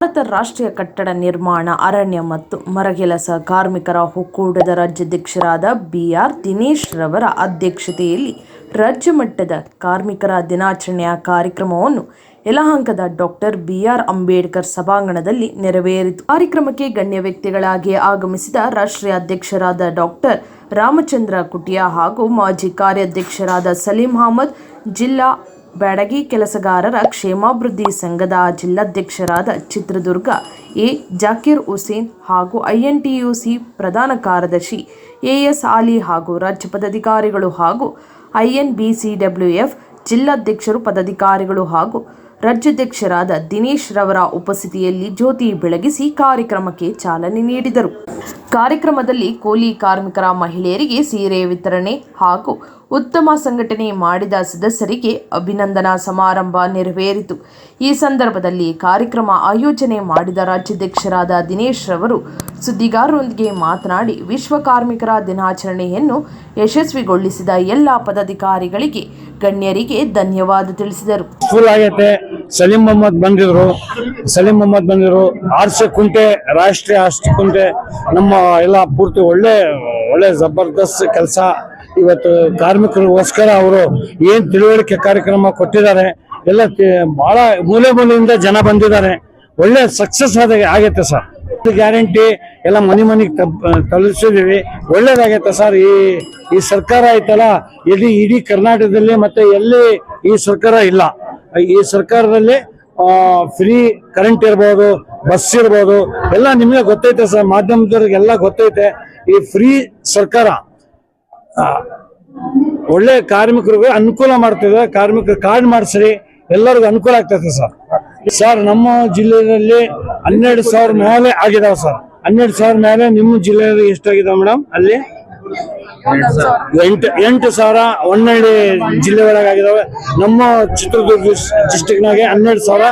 ಭಾರತ ರಾಷ್ಟ್ರೀಯ ಕಟ್ಟಡ ನಿರ್ಮಾಣ, ಅರಣ್ಯ ಮತ್ತು ಮರಗೆಲಸ ಕಾರ್ಮಿಕರ ಒಕ್ಕೂಟದ ರಾಜ್ಯಾಧ್ಯಕ್ಷರಾದ ಬಿಆರ್ ದಿನೇಶ್ ರವರ ಅಧ್ಯಕ್ಷತೆಯಲ್ಲಿ ರಾಜ್ಯ ಮಟ್ಟದ ಕಾರ್ಮಿಕರ ದಿನಾಚರಣೆಯ ಕಾರ್ಯಕ್ರಮವನ್ನು ಯಲಹಂಕದ ಡಾಕ್ಟರ್ ಬಿಆರ್ ಅಂಬೇಡ್ಕರ್ ಸಭಾಂಗಣದಲ್ಲಿ ನೆರವೇರಿತು. ಕಾರ್ಯಕ್ರಮಕ್ಕೆ ಗಣ್ಯ ವ್ಯಕ್ತಿಗಳಾಗಿ ಆಗಮಿಸಿದ ರಾಷ್ಟ್ರೀಯ ಅಧ್ಯಕ್ಷರಾದ ಡಾಕ್ಟರ್ ರಾಮಚಂದ್ರ ಕುಟಿಯಾ ಹಾಗೂ ಮಾಜಿ ಕಾರ್ಯಾಧ್ಯಕ್ಷರಾದ ಸಲೀಂ ಅಹಮದ್ ಜಿಲ್ಲಾ ಬ್ಯಾಡಗಿ ಕೆಲಸಗಾರರ ಕ್ಷೇಮಾಭಿವೃದ್ಧಿ ಸಂಘದ ಜಿಲ್ಲಾಧ್ಯಕ್ಷರಾದ ಚಿತ್ರದುರ್ಗ ಎ. ಜಾಕೀರ್ ಹುಸೇನ್ ಹಾಗೂ ಐಎನ್ಟಿಯುಸಿ ಪ್ರಧಾನ ಕಾರ್ಯದರ್ಶಿ ಎಎಸ್ ಆಲಿ ಹಾಗೂ ರಾಜ್ಯ ಪದಾಧಿಕಾರಿಗಳು ಹಾಗೂ ಐಎನ್ಬಿಸಿಡಬ್ಲ್ಯೂಎಫ್ ಜಿಲ್ಲಾಧ್ಯಕ್ಷರು ಪದಾಧಿಕಾರಿಗಳು ಹಾಗೂ ರಾಜ್ಯಾಧ್ಯಕ್ಷರಾದ ದಿನೇಶ್ ರವರ ಉಪಸ್ಥಿತಿಯಲ್ಲಿ ಜ್ಯೋತಿ ಬೆಳಗಿಸಿ ಕಾರ್ಯಕ್ರಮಕ್ಕೆ ಚಾಲನೆ ನೀಡಿದರು. ಕಾರ್ಯಕ್ರಮದಲ್ಲಿ ಕೂಲಿ ಕಾರ್ಮಿಕರ ಮಹಿಳೆಯರಿಗೆ ಸೀರೆ ವಿತರಣೆ ಹಾಗೂ ಉತ್ತಮ ಸಂಘಟನೆ ಮಾಡಿದ ಸದಸ್ಯರಿಗೆ ಅಭಿನಂದನಾ ಸಮಾರಂಭ ನೆರವೇರಿತು. ಈ ಸಂದರ್ಭದಲ್ಲಿ ಕಾರ್ಯಕ್ರಮ ಆಯೋಜನೆ ಮಾಡಿದ ರಾಜ್ಯಾಧ್ಯಕ್ಷರಾದ ದಿನೇಶ್ ರವರು ಸುದ್ದಿಗಾರರೊಂದಿಗೆ ಮಾತನಾಡಿ, ವಿಶ್ವ ಕಾರ್ಮಿಕರ ದಿನಾಚರಣೆಯನ್ನು ಯಶಸ್ವಿಗೊಳಿಸಿದ ಎಲ್ಲ ಪದಾಧಿಕಾರಿಗಳಿಗೆ ಗಣ್ಯರಿಗೆ ಧನ್ಯವಾದ ತಿಳಿಸಿದರು. ಸಲೀಂ ಮೊಹಮ್ಮದ್ ಬಂದಿದ್ರು. ಸಲೀಂ ಮೊಹಮ್ಮದ್ ಬಂದಿದ್ರು. ಆರ್ಸಿ ಕುಂಟೆ, ರಾಷ್ಟ್ರೀಯ ಆರ್ಷ ಕುಂಟೆ, ನಮ್ಮ ಎಲ್ಲ ಪೂರ್ತಿ ಒಳ್ಳೆ ಒಳ್ಳೆ ಜಬರ್ದಸ್ತ್ ಕೆಲಸ. ಇವತ್ತು ಕಾರ್ಮಿಕರಿಗೋಸ್ಕರ ಅವರು ಏನ್ ತಿಳುವಳಿಕೆ ಕಾರ್ಯಕ್ರಮ ಕೊಟ್ಟಿದ್ದಾರೆ, ಎಲ್ಲ ಬಹಳ ಮೂಲೆ ಮೂಲೆಯಿಂದ ಜನ ಬಂದಿದ್ದಾರೆ. ಒಳ್ಳೆ ಸಕ್ಸಸ್ ಆದ, ಆಗೈತೆ ಸರ್. ಗ್ಯಾರಂಟಿ ಎಲ್ಲ ಮನೆ ಮನೆಗೆ ತಲುಪಿಸಿದೀವಿ. ಒಳ್ಳೇದಾಗೈತೆ ಸರ್. ಈ ಈ ಸರ್ಕಾರ ಐತಲ್ಲ ಇಡೀ ಇಡೀ ಕರ್ನಾಟಕದಲ್ಲಿ ಮತ್ತೆ ಎಲ್ಲಿ ಈ ಸರ್ಕಾರ ಇಲ್ಲ. ಈ ಸರ್ಕಾರದಲ್ಲಿ ಫ್ರೀ ಕರೆಂಟ್ ಇರ್ಬೋದು ಬಸ್ ಇರ್ಬೋದು, ಎಲ್ಲ ನಿಮಗೆ ಗೊತ್ತೈತೆ ಸರ್, ಮಾಧ್ಯಮದವ್ರಿಗೆಲ್ಲ ಗೊತ್ತೈತೆ. ಈ ಫ್ರೀ ಸರ್ಕಾರ ಒಳ್ಳೆ ಕಾರ್ಮಿಕರಿಗೆ ಅನುಕೂಲ ಮಾಡ್ತಿದೆ. ಕಾರ್ಮಿಕರು ಕಾರ್ಡ್ ಮಾಡಿಸ್ರಿ, ಎಲ್ಲರಿಗೂ ಅನುಕೂಲ ಆಗ್ತೈತೆ ಸರ್. ಸರ್, ನಮ್ಮ ಜಿಲ್ಲೆಯಲ್ಲಿ ಹನ್ನೆರಡು ಸಾವಿರ ಮೇಲೆ ಆಗಿದಾವೆ ಸರ್. ಹನ್ನೆರಡು ಸಾವಿರ ಮೇಲೆ ನಿಮ್ಮ ಜಿಲ್ಲೆಯಲ್ಲಿ ಎಷ್ಟಾಗಿದಾವೆ ಮೇಡಮ್? ಅಲ್ಲಿ ಎಂಟು ಎಂಟು ಸಾವಿರ ಹನ್ನೆರಡು ಜಿಲ್ಲೆ ಒಳಗಾಗಿದಾವೆ ನಮ್ಮ ಚಿತ್ರದುರ್ಗ ಡಿಸ್ಟಿಕ್ನಾಗೆ ಹನ್ನೆರಡು ಸಾವಿರ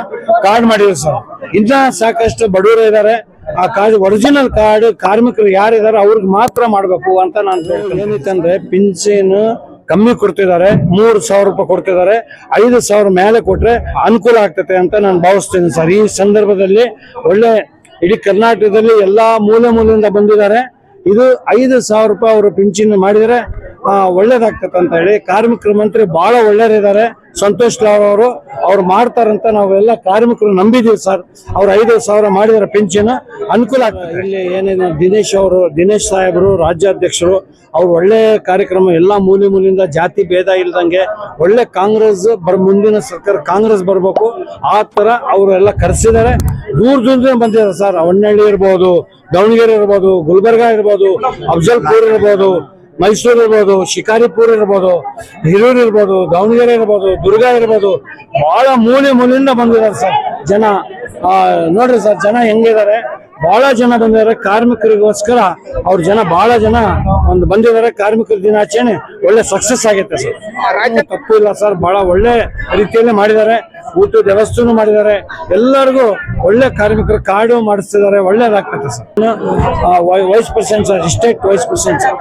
ಕಾರ್ಡ್ ಮಾಡಿದ್ರು ಸರ್. ಇಂಥ ಸಾಕಷ್ಟು ಬಡವರು ಇದ್ದಾರೆ ಆ ಕಾರ್ಡ್ ಒರಿಜಿನಲ್ ಕಾರ್ಡ್ ಕಾರ್ಮಿಕರು ಯಾರಿದ್ದಾರೆ ಅವ್ರಿಗೆ ಮಾತ್ರ ಮಾಡಬೇಕು ಅಂತ ನಾನು. ಏನೈತಂದ್ರೆ ಪಿಂಚನ್ ಕಮ್ಮಿ ಕೊಡ್ತಿದ್ದಾರೆ. ಮೂರು ಸಾವಿರ ರೂಪಾಯಿ ಕೊಡ್ತಿದ್ದಾರೆ. ಐದು ಸಾವಿರ ಮೇಲೆ ಕೊಟ್ರೆ ಅನುಕೂಲ ಆಗ್ತೈತೆ ಅಂತ ನಾನು ಭಾವಿಸ್ತೇನೆ ಸರ್. ಈ ಸಂದರ್ಭದಲ್ಲಿ ಒಳ್ಳೆ ಇಡೀ ಕರ್ನಾಟಕದಲ್ಲಿ ಎಲ್ಲಾ ಮೂಲೆ ಮೂಲೆಯಿಂದ ಬಂದಿದ್ದಾರೆ. ಇದು ಐದು ಸಾವಿರ ರೂಪಾಯಿ ಅವರು ಪಿಂಚಣಿ ಮಾಡಿದರೆ ಒಳ್ಳೇದಾಗ್ತದೆ ಅಂತ ಹೇಳಿ ಕಾರ್ಮಿಕರ ಮಂತ್ರಿ ಬಹಳ ಒಳ್ಳೆಯರಿದ್ದಾರೆ ಸಂತೋಷ್ ಲಾಲ್ ಅವರು, ಅವ್ರು ಮಾಡ್ತಾರಂತ ನಾವೆಲ್ಲ ಕಾರ್ಮಿಕರು ನಂಬಿದೀವಿ ಸರ್. ಅವ್ರು ಐದು ಸಾವಿರ ಮಾಡಿದಾರೆ ಪಿಂಚಿನ ಅನುಕೂಲ ಆಗ್ತದೆ. ಇಲ್ಲಿ ಏನೇನು ದಿನೇಶ್ ಅವರು, ದಿನೇಶ್ ಸಾಹೇಬರು, ರಾಜ್ಯಾಧ್ಯಕ್ಷರು, ಅವ್ರು ಒಳ್ಳೆ ಕಾರ್ಯಕ್ರಮ, ಎಲ್ಲ ಮೂಲೆ ಮೂಲಿಂದ ಜಾತಿ ಭೇದ ಇಲ್ದಂಗೆ ಒಳ್ಳೆ ಕಾಂಗ್ರೆಸ್ ಬರ್, ಮುಂದಿನ ಸರ್ಕಾರ ಕಾಂಗ್ರೆಸ್ ಬರಬೇಕು. ಆ ಅವರು ಎಲ್ಲ ಕರೆಸಿದ್ದಾರೆ. ದೂರ ದೂರದಿಂದ ಬಂದಿದ್ದಾರೆ ಸರ್. ಹೊನ್ನಳ್ಳಿ ಇರ್ಬೋದು, ದಾವಣಗೆರೆ ಇರ್ಬೋದು, ಗುಲ್ಬರ್ಗ ಇರ್ಬೋದು, ಅಫ್ಜಲ್ಪುರ್ ಇರ್ಬೋದು ಮೈಸೂರು ಇರ್ಬೋದು ಶಿಕಾರಿಪುರ ಇರ್ಬೋದು ಹಿರೂರು ಇರ್ಬೋದು ದಾವಣಗೆರೆ ಇರ್ಬೋದು ದುರ್ಗ ಇರ್ಬೋದು ಬಹಳ ಮೂಲೆ ಮೂಲೆಯಿಂದ ಬಂದಿದ್ದಾರೆ ಸರ್ ಜನ. ಆ, ನೋಡ್ರಿ ಸರ್ ಜನ ಹೆಂಗಿದ್ದಾರೆ? ಬಹಳ ಜನ ಬಂದಿದ್ದಾರೆ. ಕಾರ್ಮಿಕರಿಗೋಸ್ಕರ ಅವ್ರ ಜನ ಬಹಳ ಜನ ಒಂದು ಬಂದಿದ್ದಾರೆ. ಕಾರ್ಮಿಕರ ದಿನಾಚರಣೆ ಒಳ್ಳೆ ಸಕ್ಸಸ್ ಆಗೈತೆ ಸರ್. ತಪ್ಪು ಇಲ್ಲ ಸರ್. ಬಹಳ ಒಳ್ಳೆ ರೀತಿಯಲ್ಲಿ ಮಾಡಿದ್ದಾರೆ. ಊಟದ ವ್ಯವಸ್ಥೆನೂ ಮಾಡಿದ್ದಾರೆ. ಎಲ್ಲರಿಗೂ ಒಳ್ಳೆ ಕಾರ್ಮಿಕರ ಕಾರ್ಡು ಮಾಡಿಸ್ತಿದ್ದಾರೆ. ಒಳ್ಳೇದಾಗ್ತದೆ sir. Vice president sir. Estate vice president sir.